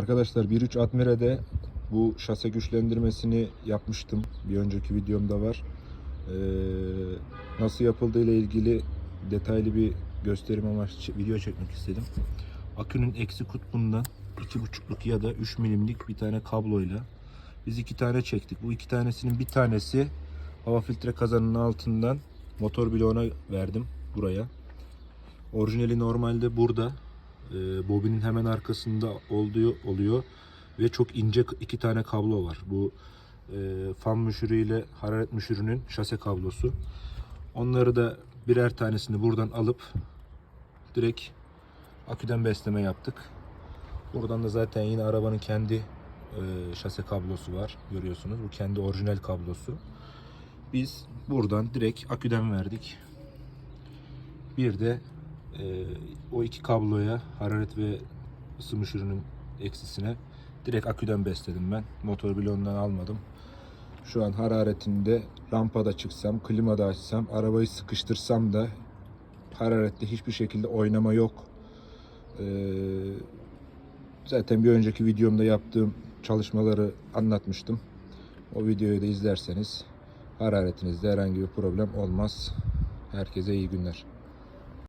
Arkadaşlar 1.3 Admire'de bu şase güçlendirmesini yapmıştım. Bir önceki videomda var. Ee, nasıl yapıldığı ile ilgili detaylı bir gösterim amaçlı video çekmek istedim. Akünün eksi kutbundan 2.5'luk ya da 3 milimlik bir tane kabloyla biz iki tane çektik. Bu iki tanesinin bir tanesi hava filtre kazanının altından motor bloğuna verdim buraya. Orijinali normalde burada e, bobinin hemen arkasında olduğu oluyor ve çok ince iki tane kablo var. Bu e, fan müşürü ile hararet müşürünün şase kablosu. Onları da birer tanesini buradan alıp direkt aküden besleme yaptık. Buradan da zaten yine arabanın kendi e, şase kablosu var. Görüyorsunuz. Bu kendi orijinal kablosu. Biz buradan direkt aküden verdik. Bir de e, o iki kabloya hararet ve ısı müşürünün eksisine direkt aküden besledim ben. Motor bloğundan almadım. Şu an hararetinde lampada çıksam, klimada açsam, arabayı sıkıştırsam da hararette hiçbir şekilde oynama yok. Ee, zaten bir önceki videomda yaptığım çalışmaları anlatmıştım. O videoyu da izlerseniz hararetinizde herhangi bir problem olmaz. Herkese iyi günler.